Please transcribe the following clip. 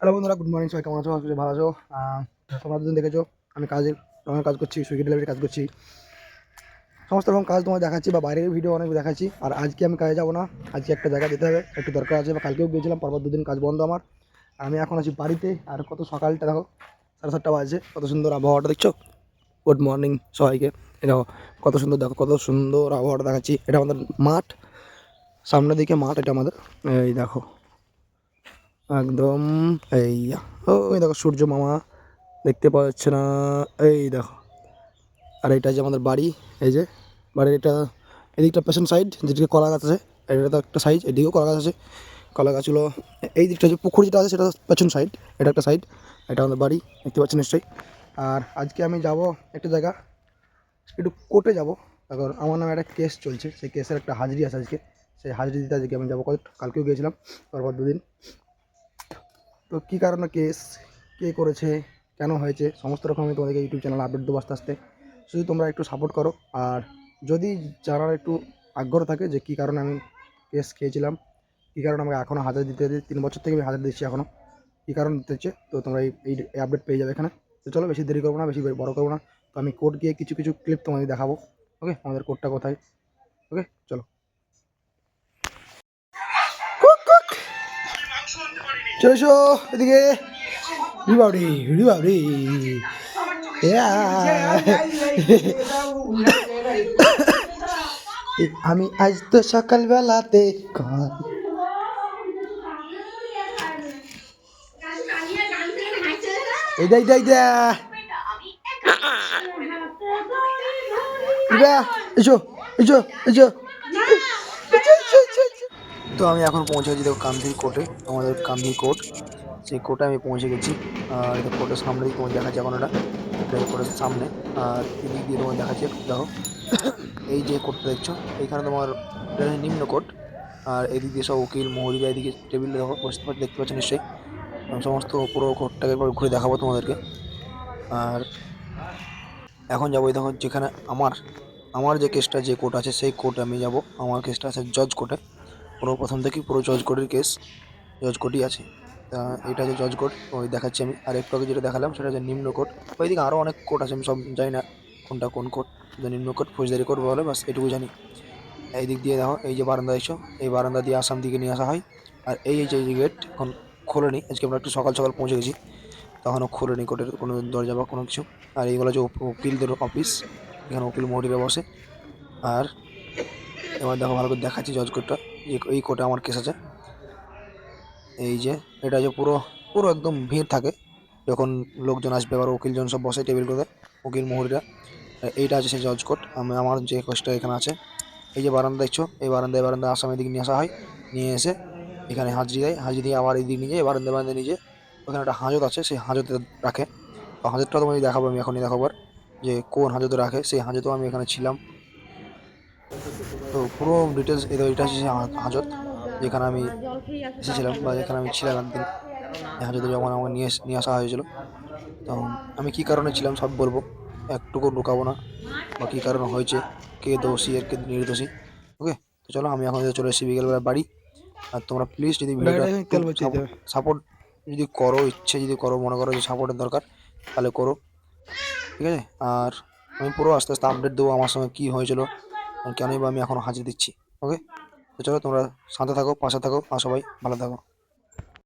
Hello বন্ধুরা good morning সবাই কেমন আছো? আশা করি ভালো আছো। তোমরা দুদিন দেখেছ, আমি কাজের রঙের কাজ করছি, সুইগি ডেলিভারি কাজ করছি। সমস্ত রকম কাজ তোমার দেখাচ্ছি বা বাইরের ভিডিও অনেক দেখাচ্ছি। আর আজকে আমি কাজে যাব না, আজকে একটা জায়গা যেতে হবে, একটু দরকার আছে বা কালকেও গিয়েছিলাম, পরপর দুদিন কাজ বন্ধ আমার। আমি এখন আছি বাড়িতে, আর কত সকালটা দেখো, সাড়ে সাতটা বাজে কত সুন্দর আবহাওয়াটা দেখছ? গুড মর্নিং সবাইকে দেখো, কত সুন্দর দেখো, কত সুন্দর আবহাওয়াটা দেখাচ্ছি। এটা আমাদের মাঠ, সামনের দিকে মাঠ, এটা আমাদের, এই দেখো। একদম, এই ওই দেখো সূর্য মামা, দেখতে পাওয়া যাচ্ছে না। এই দেখো। আর এটা যে আমাদের বাড়ি, এই যে, বাড়ির এটা, এদিকটা পেছন সাইড যেদিকে কলা গাছ আছে, এটা তো একটা সাইড এদিকেও কলা গাছ আছে। কলা গাছগুলো এই দিকটা যে পুকুর যেটা আছে, সেটা পেছন সাইড এটা একটা সাইড এটা আমাদের বাড়ি, দেখতে পাচ্ছেন নিশ্চয়ই। আর আজকে আমি যাব একটা জায়গা, একটু কোর্টে যাব। তারপর আমার নামে একটা কেস চলছে, সেই কেসের একটা হাজিরি আছে আজকে। সেই হাজিরি দিতে আজকে আমি যাব। কালকেও গিয়েছিলাম, তারপর দুদিন। তো কী কারণে কেস, কে করেছে, কেন হয়েছে, সমস্ত রকম আমি তোমাদেরকে ইউটিউব চ্যানেল আপডেট দেবো আস্তে আস্তে। শুধু তোমরা একটু সাপোর্ট করো। আর যদি জানার একটু আগ্রহ থাকে যে কী কারণে আমি কেস খেয়েছিলাম, কী কারণে আমাকে এখনও হাজার দিতে তিন বছর থেকে আমি হাজার দিচ্ছি এখনও কী কারণ দিতে হচ্ছে তো তোমরা এই এই আপডেট পেয়ে যাবে এখানে। তো চলো বেশি দেরি করব না, বেশি বড় করব না। তো আমি কোর্ট গিয়ে কিছু কিছু ক্লিপ তোমাদের দেখাবো ওকে আমাদের কোর্টটা কোথায় ওকে চলো। চলে এসো এদিকে রিবাউরি রিবাউরি আমি আজ তো সকালবেলাতে ক- এই দা এই দা এই দা রিবা এসো এসো এসো এসো, এসো, এসো, এসো। তো আমি এখন পৌঁছে গেছি দেখো কামধির কোর্টে আমাদের কামধি কোর্ট সেই কোর্টে আমি পৌঁছে গেছি। আর কোর্টের সামনে তোমার দেখাচ্ছি এখন এটা। কোর্টের সামনে। আর এদিক দিয়ে তোমার দেখাচ্ছি দেখো। এই যে কোর্টটা দেখছ, এইখানে তোমার নিম্ন কোর্ট আর এদিক দিয়ে সব উকিল মহরিরা এদিকে টেবিলে দেখো, বসতে পারছে, দেখতে পাচ্ছ নিশ্চয়ই। সমস্ত পুরো কোর্টটাকে একবার ঘুরে দেখাবো তোমাদেরকে। আর এখন যাব দেখো যেখানে আমার আমার যে কেসটা যে কোর্ট আছে, সেই কোর্টে আমি যাব। আমার কেসটা আছে জজ কোর্টে পুরো প্রথম থেকেই পুরো জজ কেস জজ কোর্টই আছে। তা এটা যে জজ ওই দেখাচ্ছি আমি। আর একটু আগে যেটা দেখালাম, সেটা হচ্ছে নিম্ন কোর্ট ওইদিকে আরও অনেক কোর্ট আছে, আমি সব জানি না কোনটা কোন কোর্ট নিম্ন কোর্ট ফৌজদারি কোর্ট বলে, বাস এটুকু জানি। এই দিক দিয়ে দেখো, এই যে বারান্দা এসো এই বারান্দা দিয়ে আসাম দিকে নিয়ে আসা হয়। আর এই যে গেট এখন খোলেনি, আজকে আমরা একটু সকাল সকাল পৌঁছে গেছি। তখনও খোলেনি কোর্টের কোনো দরজা বা কোনো কিছু। আর এইগুলো যে উকিলদের অফিস এখানে উকিল মহিলা বসে। আর এবার দেখো ভালো করে দেখাচ্ছি জজ কোর্টটা এই কোর্টে আমার কেস আছে। এই যে, এটা যে পুরো পুরো একদম ভিড় থাকে। যখন লোকজন আসবে, আবার উকিলজন সব বসে টেবিল করে উকিল মহুরিরা। এইটা আছে সেই জজ কোর্ট। আমি আমার যে কেসটা এখানে আছে, এই যে বারান্দা দেখছ, এই বারান্দায় বারান্দা আসামের দিকে নিয়ে আসা হয়। নিয়ে এসে এখানে হাজিরি দেয়। হাজিরি দিয়ে আবার এইদিকে নিয়ে যায় বারান্দা বারান্দা নিয়ে ওখানে একটা হাজত আছে, সেই হাজতে রাখে। হাজতটা তোমাকে দেখাবো, আমি এখনই দেখাবো আর যে কোন হাজতে রাখে, সেই হাজতেও আমি এখানে ছিলাম। তো পুরো ডিটেলস এটা এটা হচ্ছে হাজত যেখানে আমি এসেছিলাম বা যেখানে আমি ছিলাম একদিন। হাজতে যখন আমাকে নিয়ে নিয়ে আসা হয়েছিল তো আমি কী কারণে ছিলাম সব বলব। একটুকু লুকাবো না বা কী কারণে হয়েছে কে দোষী আর কে নির্দোষী। ওকে তো চলো আমি এখন চলে এসেছি বিকেলবেলা বাড়ি। আর তোমরা প্লিজ যদি ভিডিওটা সাপোর্ট যদি করো ইচ্ছে যদি করো মনে করো যে সাপোর্টের দরকার তাহলে করো। ঠিক আছে? আর আমি পুরো আস্তে আস্তে আপডেট দেবো আমার সঙ্গে কী হয়েছিল কেনই বা আমি এখনও হাজির দিচ্ছি ওকে তো চলো তোমরা শান্ত থাকো, পাশে থাকো, আর সবাই ভালো থাকো।